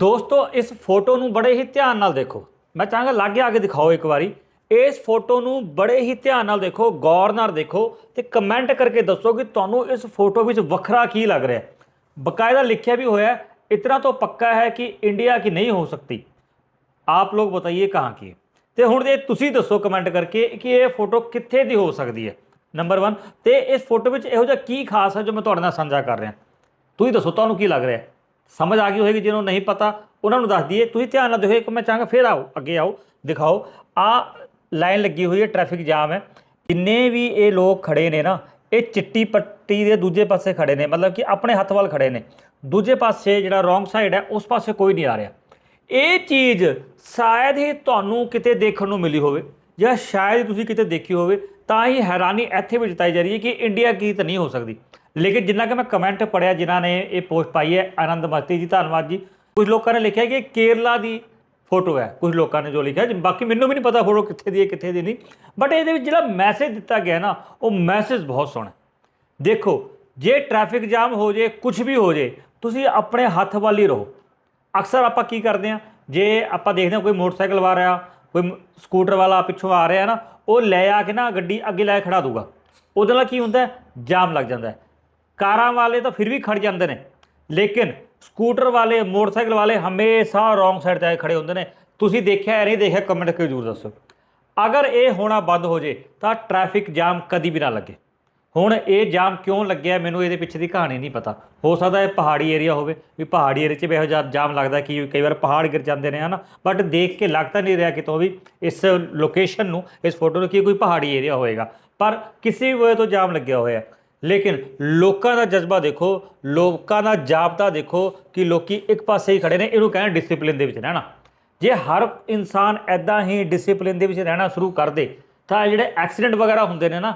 ਦੋਸਤੋ, ਇਸ ਫੋਟੋ ਨੂੰ ਬੜੇ ਹੀ ਧਿਆਨ ਨਾਲ ਦੇਖੋ। ਮੈਂ ਚਾਹਾਂਗਾ ਲਾਗੇ ਆ ਕੇ ਦਿਖਾਓ ਇੱਕ ਵਾਰੀ। ਇਸ ਫੋਟੋ ਨੂੰ ਬੜੇ ਹੀ ਧਿਆਨ ਨਾਲ ਦੇਖੋ, ਗੌਰ ਨਾਲ ਦੇਖੋ ਤੇ ਕਮੈਂਟ ਕਰਕੇ ਦੱਸੋ ਕਿ ਤੁਹਾਨੂੰ ਇਸ ਫੋਟੋ ਵਿੱਚ ਵੱਖਰਾ ਕੀ ਲੱਗ ਰਿਹਾ ਹੈ। ਬਕਾਇਦਾ ਲਿਖਿਆ ਵੀ ਹੋਇਆ ਹੈ, ਇਤਨਾ तो ਪੱਕਾ ਹੈ ਕਿ ਇੰਡੀਆ ਕੀ ਨਹੀਂ ਹੋ ਸਕਤੀ ਆਪ ਲੋਗ ਬਤਾਈਏ ਕਹਾਂ ਕੀ ਹੈ। ਤੇ ਹੁਣ ਇਹ ਤੁਸੀਂ ਦੱਸੋ ਕਮੈਂਟ ਕਰਕੇ ਕਿ ਇਹ ਫੋਟੋ ਕਿੱਥੇ ਦੀ ਹੋ ਸਕਦੀ ਹੈ। ਨੰਬਰ 1 ਤੇ ਇਸ ਫੋਟੋ ਵਿੱਚ ਇਹੋ ਜਿਹਾ ਕੀ ਖਾਸ ਹੈ ਜੋ ਮੈਂ ਤੁਹਾਡੇ ਨਾਲ ਸਾਂਝਾ ਕਰ ਰਿਹਾ। ਤੁਸੀਂ ਦੱਸੋ, ਤੁਹਾਨੂੰ ਕੀ ਲੱਗ ਰਿਹਾ ਹੈ? ਸਮਝ ਆ ਗਈ ਹੋਏਗੀ, ਜਿਹਨੂੰ ਨਹੀਂ ਪਤਾ, ਉਹਨਾਂ ਨੂੰ ਦੱਸ ਦਈਏ, ਤੁਸੀਂ ਧਿਆਨ ਨਾਲ ਦੇਖੋ, ਇੱਕ ਮੈਂ ਚਾਹਾਂਗਾ ਫੇਰ ਆਓ, ਅੱਗੇ ਆਓ, ਦਿਖਾਓ। ਆ ਲਾਈਨ ਲੱਗੀ ਹੋਈ ਹੈ ਟ੍ਰੈਫਿਕ ਜਾਮ ਹੈ। ਜਿੰਨੇ ਵੀ ਇਹ ਲੋਕ ਖੜੇ ਨੇ ਨਾ, ਇਹ ਚਿੱਟੀ ਪੱਟੀ ਦੇ ਦੂਜੇ ਪਾਸੇ ਖੜੇ ਨੇ, ਮਤਲਬ ਕਿ ਆਪਣੇ ਹੱਥ ਵੱਲ ਖੜੇ ਨੇ। ਦੂਜੇ ਪਾਸੇ ਜਿਹੜਾ ਰੋਂਗ ਸਾਈਡ ਹੈ, ਉਸ ਪਾਸੇ ਕੋਈ ਨਹੀਂ ਆ ਰਿਹਾ। ਇਹ ਚੀਜ਼ ਸ਼ਾਇਦ ਹੀ ਤੁਹਾਨੂੰ ਕਿਤੇ ਦੇਖਣ ਨੂੰ ਮਿਲੀ ਹੋਵੇ, ਜਾਂ ਸ਼ਾਇਦ ਹੀ ਤੁਸੀਂ ਕਿਤੇ ਦੇਖੀ ਹੋਵੇ, ਤਾਂ ਹੀ ਹੈਰਾਨੀ ਇੱਥੇ ਵੀ ਜਤਾਈ ਜਾ ਰਹੀ ਹੈ ਕਿ ਇੰਡੀਆ ਕੀ ਤਾਂ ਨਹੀਂ ਹੋ ਸਕਦੀ। ਲੇਕਿਨ ਜਿੰਨਾ ਕਿ ਮੈਂ ਕਮੈਂਟ ਪੜਿਆ ਜਿਨ੍ਹਾਂ ਨੇ ਇਹ ਪੋਸਟ ਪਾਈ ਹੈ ਆਨੰਦ ਮਸਤੀ ਜੀ ਧੰਨਵਾਦ ਜੀ। ਕੁਝ ਲੋਕਾਂ ਨੇ ਲਿਖਿਆ ਕਿ ਕੇਰਲਾ ਦੀ ਫੋਟੋ ਹੈ। ਕੁਝ ਲੋਕਾਂ ਨੇ ਜੋ ਲਿਖਿਆ ਜੀ, ਬਾਕੀ ਮੈਨੂੰ ਵੀ ਨਹੀਂ ਪਤਾ ਫੋਟੋ ਕਿੱਥੇ ਦੀ ਹੈ ਕਿੱਥੇ ਦੀ ਨਹੀਂ। ਬਟ ਇਹਦੇ ਵਿੱਚ ਜਿਹੜਾ ਮੈਸੇਜ ਦਿੱਤਾ ਗਿਆ ਨਾ ਉਹ ਮੈਸੇਜ ਬਹੁਤ ਸੋਹਣਾ ਦੇਖੋ ਜੇ ਟ੍ਰੈਫਿਕ ਜਾਮ ਹੋ ਜੇ ਕੁਝ ਵੀ ਹੋ ਜੇ ਤੁਸੀਂ ਆਪਣੇ ਹੱਥ ਵੱਲ ਹੀ ਰਹੋ। ਅਕਸਰ ਆਪਾਂ ਕੀ ਕਰਦੇ ਆ ਜੇ ਆਪਾਂ ਦੇਖਦੇ ਹਾਂ ਕੋਈ ਮੋਟਰਸਾਈਕਲ ਵਾਲਾ ਰਿਹਾ ਕੋਈ ਸਕੂਟਰ ਵਾਲਾ ਪਿੱਛੋਂ ਆ ਰਿਹਾ ਨਾ ਉਹ ਲੈ ਆ ਕੇ ਨਾ ਗੱਡੀ ਅੱਗੇ ਲੈ ਕੇ ਖੜਾ ਦੂਗਾ ਉਹਦੇ ਨਾਲ ਕੀ ਹੁੰਦਾ ਜਾਮ ਲੱਗ ਜਾਂਦਾ ਹੈ। ਕਾਰਾਂ ਵਾਲੇ ਤਾਂ ਫਿਰ ਵੀ ਖੜ ਜਾਂਦੇ ਨੇ। ਲੇਕਿਨ ਸਕੂਟਰ ਵਾਲੇ, ਮੋਟਰਸਾਈਕਲ ਵਾਲੇ ਹਮੇਸ਼ਾ ਰੋਂਗ ਸਾਈਡ ਤੇ ਆ ਖੜੇ ਹੁੰਦੇ ਨੇ। ਤੁਸੀਂ ਦੇਖਿਆ ਜਾਂ ਨਹੀਂ ਦੇਖਿਆ, ਕਮੈਂਟ ਕਰਕੇ ਜ਼ਰੂਰ ਦੱਸੋ। ਅਗਰ ਇਹ ਹੋਣਾ ਬੰਦ ਹੋ ਜੇ, ਤਾਂ ਟ੍ਰੈਫਿਕ ਜਾਮ ਕਦੀ ਵੀ ਨਾ ਲੱਗੇ। ਹੁਣ ਇਹ ਜਾਮ ਕਿਉਂ ਲੱਗਿਆ, ਮੈਨੂੰ ਇਹਦੇ ਪਿੱਛੇ ਦੀ ਕਹਾਣੀ ਨਹੀਂ ਪਤਾ। ਹੋ ਸਕਦਾ ਇਹ ਪਹਾੜੀ ਏਰੀਆ ਹੋਵੇ, ਵੀ ਪਹਾੜੀ ਏਰੀਆ 'ਚ ਵੀ ਇਹੋ ਜਿਹਾ ਜਾਮ ਲੱਗਦਾ ਕਿ ਕਈ ਵਾਰ ਪਹਾੜ ਗਿਰ ਜਾਂਦੇ ਨੇ, ਹਨਾ। ਬਟ ਦੇਖ ਕੇ ਲੱਗਦਾ ਨਹੀਂ ਰਿਹਾ ਕਿਤੋਂ ਵੀ ਇਸ ਲੋਕੇਸ਼ਨ ਨੂੰ, ਇਸ ਫੋਟੋ ਨੂੰ ਕਿ ਕੋਈ ਪਹਾੜੀ ਏਰੀਆ ਹੋਏਗਾ। ਪਰ ਕਿਸੇ ਵੀ ਵਜ੍ਹਾ ਤੋਂ ਜਾਮ ਲੱਗਿਆ ਹੋਇਆ। ਲੇਕਿਨ ਲੋਕਾਂ ਦਾ ਜਜ਼ਬਾ ਦੇਖੋ, ਲੋਕਾਂ ਦਾ ਜਾਬਤਾ ਦੇਖੋ ਕਿ ਲੋਕੀ ਇੱਕ ਪਾਸੇ ਹੀ ਖੜੇ ਨੇ, ਇਹਨੂੰ ਕਹਿੰਦੇ ਡਿਸਪਲਿਨ ਦੇ ਵਿੱਚ ਰਹਿਣਾ। ਜੇ ਹਰ ਇਨਸਾਨ ਐਦਾਂ ਹੀ ਡਿਸਪਲਿਨ ਦੇ ਵਿੱਚ ਰਹਿਣਾ ਸ਼ੁਰੂ ਕਰ ਦੇ, ਤਾਂ ਜਿਹੜੇ ਐਕਸੀਡੈਂਟ ਵਗੈਰਾ ਹੁੰਦੇ ਨੇ ਨਾ,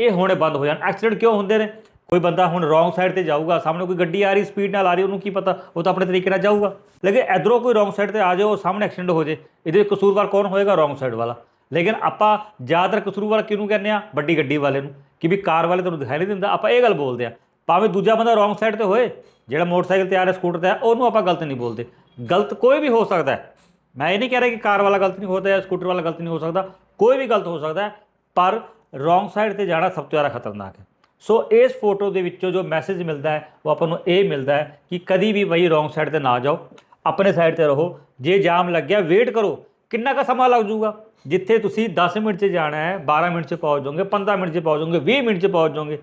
ਇਹ ਹੋਣੇ ਬੰਦ ਹੋ ਜਾਣ। ਐਕਸੀਡੈਂਟ ਕਿਉਂ ਹੁੰਦੇ ਨੇ? ਕੋਈ ਬੰਦਾ ਹੁਣ ਰੋਂਗ ਸਾਈਡ ਤੇ ਜਾਊਗਾ, ਸਾਹਮਣੇ ਕੋਈ ਗੱਡੀ ਆ ਰਹੀ ਸਪੀਡ ਨਾਲ ਆ ਰਹੀ, ਉਹਨੂੰ ਕੀ ਪਤਾ? ਉਹ ਤਾਂ ਆਪਣੇ ਤਰੀਕੇ ਨਾਲ ਜਾਊਗਾ। ਲੇਕਿਨ ਇਧਰੋਂ ਕੋਈ ਰੋਂਗ ਸਾਈਡ ਤੇ ਆ ਜਾਓ ਉਹ ਸਾਹਮਣੇ ਐਕਸੀਡੈਂਟ ਹੋ ਜੇ ਇਹਦੇ ਕਸੂਰਵਾਰ ਕੌਣ ਹੋਏਗਾ? ਰੋਂਗ ਸਾਈਡ ਵਾਲਾ। ਲੇਕਿਨ ਆਪਾਂ ਜ਼ਿਆਦਾਤਰ ਕਸੂਰਵਾਰ ਕਿਹਨੂੰ ਕਹਿੰਦੇ ਆ? ਵੱਡੀ ਗੱਡੀ ਵਾਲੇ ਨੂੰ। ਕਿ ਵੀ ਕਾਰ ਵਾਲੇ ਤੁਹਾਨੂੰ ਦਿਖਾਈ ਨਹੀਂ ਦਿੰਦਾ, ਆਪਾਂ ਇਹ ਗੱਲ ਬੋਲਦੇ ਆ। ਭਾਵੇਂ ਦੂਜਾ ਬੰਦਾ ਰੋਂਗ ਸਾਈਡ ਤੇ ਹੋਏ, ਜਿਹੜਾ ਮੋਟਰਸਾਈਕਲ ਤੇ ਆ ਰਿਹਾ, ਸਕੂਟਰ ਤੇ ਆ, ਉਹਨੂੰ ਆਪਾਂ ਗਲਤ ਨਹੀਂ ਬੋਲਦੇ। ਗਲਤ ਕੋਈ ਵੀ ਹੋ ਸਕਦਾ ਹੈ। ਮੈਂ ਇਹ ਨਹੀਂ ਕਹਿ ਰਿਹਾ ਕਿ ਕਾਰ ਵਾਲਾ ਗਲਤ ਨਹੀਂ ਹੋਦਾ ਜਾਂ ਸਕੂਟਰ ਵਾਲਾ ਗਲਤ ਨਹੀਂ ਹੋ ਸਕਦਾ। ਕੋਈ ਵੀ ਗਲਤ ਹੋ ਸਕਦਾ ਹੈ, ਪਰ ਰੋਂਗ ਸਾਈਡ ਤੇ ਜਾਣਾ ਸਭ ਤੋਂ ਜ਼ਿਆਦਾ ਖਤਰਨਾਕ ਹੈ। ਸੋ ਇਸ ਫੋਟੋ ਦੇ ਵਿੱਚੋਂ ਜੋ ਮੈਸੇਜ ਮਿਲਦਾ ਹੈ, ਉਹ ਆਪਾਂ ਨੂੰ ਇਹ ਮਿਲਦਾ ਹੈ ਕਿ ਕਦੀ ਵੀ ਬਈ ਰੋਂਗ ਸਾਈਡ ਤੇ ਨਾ ਜਾਓ। ਆਪਣੇ ਸਾਈਡ ਤੇ ਰਹੋ। ਜੇ ਜਾਮ ਲੱਗਿਆ ਵੇਟ ਕਰੋ। ਕਿੰਨਾ ਕੁ ਸਮਾਂ ਲੱਗ ਜਾਊਗਾ? ਜਿੱਥੇ ਤੁਸੀਂ 10 ਮਿੰਟ 'ਚ ਜਾਣਾ ਹੈ 12 ਮਿੰਟ 'ਚ ਪਹੁੰਚ ਜਾਓਗੇ 15 ਮਿੰਟ 'ਚ ਪਹੁੰਚ ਜਾਓਗੇ 20 ਮਿੰਟ 'ਚ ਪਹੁੰਚ ਜਾਓਗੇ,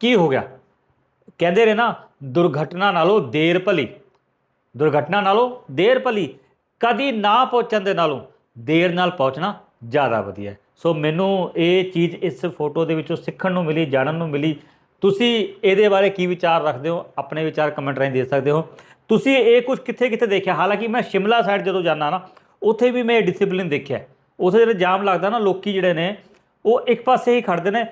ਕੀ ਹੋ ਗਿਆ? ਕਹਿੰਦੇ ਨੇ ਨਾ, ਦੁਰਘਟਨਾ ਨਾਲੋਂ ਦੇਰ ਭਲੀ। ਦੁਰਘਟਨਾ ਨਾਲੋਂ ਦੇਰ ਭਲੀ, ਕਦੀ ਨਾ ਪਹੁੰਚਣ ਦੇ ਨਾਲੋਂ ਦੇਰ ਨਾਲ ਪਹੁੰਚਣਾ ਜ਼ਿਆਦਾ ਵਧੀਆ ਸੋ ਮੈਨੂੰ ਇਹ ਚੀਜ਼ ਇਸ ਫੋਟੋ ਦੇ ਵਿੱਚੋਂ ਸਿੱਖਣ ਨੂੰ ਮਿਲੀ, ਜਾਣਨ ਨੂੰ ਮਿਲੀ। ਤੁਸੀਂ ਇਹਦੇ ਬਾਰੇ ਕੀ ਵਿਚਾਰ ਰੱਖਦੇ ਹੋ? ਆਪਣੇ ਵਿਚਾਰ ਕਮੈਂਟ ਰਾਹੀਂ ਦੇ ਸਕਦੇ ਹੋ। ਤੁਸੀਂ ਇਹ ਕੁਝ ਕਿੱਥੇ ਕਿੱਥੇ ਦੇਖਿਆ? ਹਾਲਾਂਕਿ ਮੈਂ ਸ਼ਿਮਲਾ ਸਾਈਡ ਜਦੋਂ ਜਾਂਦਾ ਨਾ ਉੱਥੇ ਵੀ ਮੈਂ ਡਿਸਪਲਿਨ ਦੇਖਿਆ। ਉੱਥੇ ਜਿਹੜੇ ਜਾਮ ਲੱਗਦਾ ਨਾ, ਲੋਕੀ ਜਿਹੜੇ ਨੇ, ਉਹ ਇੱਕ ਪਾਸੇ ਹੀ ਖੜਦੇ ਨੇ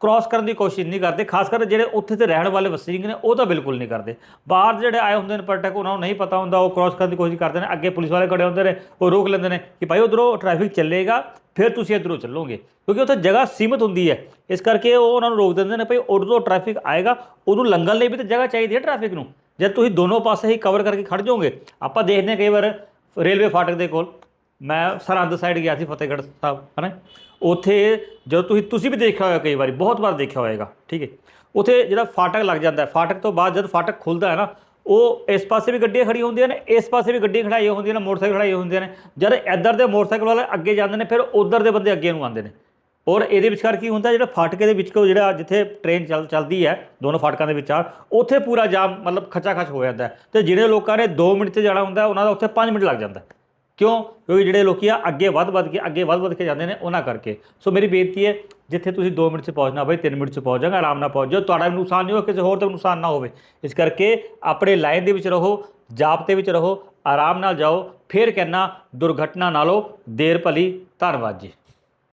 ਕ੍ਰਾਸ ਕਰਨ ਦੀ ਕੋਸ਼ਿਸ਼ ਨਹੀਂ ਕਰਦੇ, ਖਾਸ ਕਰ ਜਿਹੜੇ ਉੱਥੇ ਤੇ ਰਹਿਣ ਵਾਲੇ ਵਸਨੀਕ ਨੇ, ਉਹ ਤਾਂ ਬਿਲਕੁਲ ਨਹੀਂ ਕਰਦੇ। ਬਾਹਰ ਜਿਹੜੇ ਆਏ ਹੁੰਦੇ ਨੇ ਪਰਟਕ, ਉਹਨਾਂ ਨੂੰ ਨਹੀਂ ਪਤਾ ਹੁੰਦਾ, ਉਹ ਕ੍ਰਾਸ ਕਰਨ ਦੀ ਕੋਸ਼ਿਸ਼ ਕਰਦੇ ਨੇ, ਅੱਗੇ ਪੁਲਿਸ ਵਾਲੇ ਖੜੇ ਹੁੰਦੇ ਨੇ, ਉਹ ਰੋਕ ਲੈਂਦੇ ਨੇ ਕਿ ਭਾਈ ਉਧਰੋਂ ਟ੍ਰੈਫਿਕ ਚੱਲੇਗਾ, ਫਿਰ ਤੁਸੀਂ ਇਧਰੋਂ ਚੱਲੋਗੇ। ਕਿਉਂਕਿ ਉੱਥੇ ਜਗ੍ਹਾ ਸੀਮਤ ਹੁੰਦੀ ਹੈ। ਇਸ ਕਰਕੇ ਉਹ ਉਹਨਾਂ ਨੂੰ ਰੋਕ ਦਿੰਦੇ ਨੇ, ਭਾਈ ਉਧਰੋਂ ਟ੍ਰੈਫਿਕ ਆਏਗਾ, ਉਹਨੂੰ ਲੰਘਣ ਲਈ ਵੀ ਤਾਂ ਜਗ੍ਹਾ ਚਾਹੀਦੀ ਹੈ ਟ੍ਰੈਫਿਕ ਨੂੰ। ਜਦ ਤੁਸੀਂ ਦੋਨੋਂ ਪਾਸੇ ਹੀ ਕਵਰ ਕਰਕੇ ਖੜ ਜਾਓਗੇ, ਆਪਾਂ ਦੇਖਦੇ ਹਾਂ ਕਈ ਵਾਰ ਰੇਲਵੇ ਫਾਟਕ ਦੇ ਕੋਲ। ਮੈਂ ਸਰਹੰਦ ਸਾਈਡ ਗਿਆ ਸੀ, ਫਤਿਹਗੜ੍ਹ ਸਾਹਿਬ, ਹਨਾ? ਉੱਥੇ ਜਦੋਂ ਤੁਸੀਂ ਤੁਸੀਂ ਵੀ ਦੇਖਿਆ ਹੋਇਆ ਕਈ ਵਾਰੀ, ਬਹੁਤ ਵਾਰ ਦੇਖਿਆ ਹੋਏਗਾ, ਠੀਕ ਹੈ? ਉੱਥੇ ਜਿਹੜਾ ਫਾਟਕ ਲੱਗ ਜਾਂਦਾ ਹੈ, ਫਾਟਕ ਤੋਂ ਬਾਅਦ ਜਦ ਫਾਟਕ ਖੁੱਲਦਾ ਹੈ ਨਾ, ਉਹ ਇਸ ਪਾਸੇ ਵੀ ਗੱਡੀਆਂ ਖੜੀਆਂ ਹੁੰਦੀਆਂ ਨੇ, ਇਸ ਪਾਸੇ ਵੀ ਗੱਡੀਆਂ ਖੜਾਈਆਂ ਹੁੰਦੀਆਂ ਨੇ, ਮੋਟਰਸਾਈਕਲ ਖੜਾਈਆਂ ਹੁੰਦੀਆਂ ਨੇ। ਜਦ ਇੱਧਰ ਦੇ ਮੋਟਰਸਾਈਕਲ ਵਾਲੇ ਅੱਗੇ ਜਾਂਦੇ ਨੇ, ਫਿਰ ਉਧਰ ਦੇ ਬੰਦੇ ਅੱਗੇ ਨੂੰ ਆਉਂਦੇ ਨੇ। ਔਰ ਇਹਦੇ ਵਿਚਕਾਰ ਕੀ ਹੁੰਦਾ, ਜਿਹੜਾ ਫਾਟਕੇ ਦੇ ਵਿੱਚ ਜਿਹੜਾ ਜਿੱਥੇ ਟ੍ਰੇਨ ਚੱਲ, ਚੱਲਦੀ ਹੈ, ਦੋਨੋਂ ਫਾਟਕਾਂ ਦੇ ਵਿਚਾਰ ਉੱਥੇ ਪੂਰਾ ਜਾਮ, ਮਤਲਬ ਖੱਚਾ ਖੱਚ ਹੋ ਜਾਂਦਾ ਹੈ। ਤੇ ਜਿਹੜੇ ਲੋਕਾਂ ਨੇ 2 ਮਿੰਟ 'ਚ ਜਾਣਾ ਹੁੰਦਾ, ਉਹਨਾਂ ਦਾ ਉੱਥੇ 5 ਮਿੰਟ ਲੱਗ ਜਾਂਦਾ ਕਿਉਂ? ਕਿਉਂਕਿ ਜਿਹੜੇ ਲੋਕੀ ਆ, ਅੱਗੇ ਵੱਧ ਵੱਧ ਕੇ, ਅੱਗੇ ਵੱਧ ਵੱਧ ਕੇ ਜਾਂਦੇ ਨੇ, ਉਹਨਾਂ ਕਰਕੇ। ਸੋ ਮੇਰੀ ਬੇਨਤੀ ਹੈ, ਜਿੱਥੇ ਤੁਸੀਂ 2 ਮਿੰਟ 'ਚ ਪਹੁੰਚਣਾ ਬਈ 3 ਮਿੰਟ 'ਚ ਪਹੁੰਚ ਜਾਗਾ ਆਰਾਮ ਨਾਲ ਪਹੁੰਚ ਜਾਓ। ਤੁਹਾਡਾ ਵੀ ਨੁਕਸਾਨ ਨਹੀਂ ਹੋ ਕਿਸੇ ਹੋਰ ਦਾ ਵੀ ਨੁਕਸਾਨ ਨਾ ਹੋਵੇ। ਇਸ ਕਰਕੇ ਆਪਣੇ ਲਾਈਨ ਦੇ ਵਿੱਚ ਰਹੋ, ਜਾਪ ਦੇ ਵਿੱਚ ਰਹੋ, ਆਰਾਮ ਨਾਲ ਜਾਓ। ਫਿਰ ਕਹਿਣਾ ਦੁਰਘਟਨਾ ਨਾਲੋਂ ਦੇਰ ਭਲੀ। ਧੰਨਵਾਦ ਜੀ।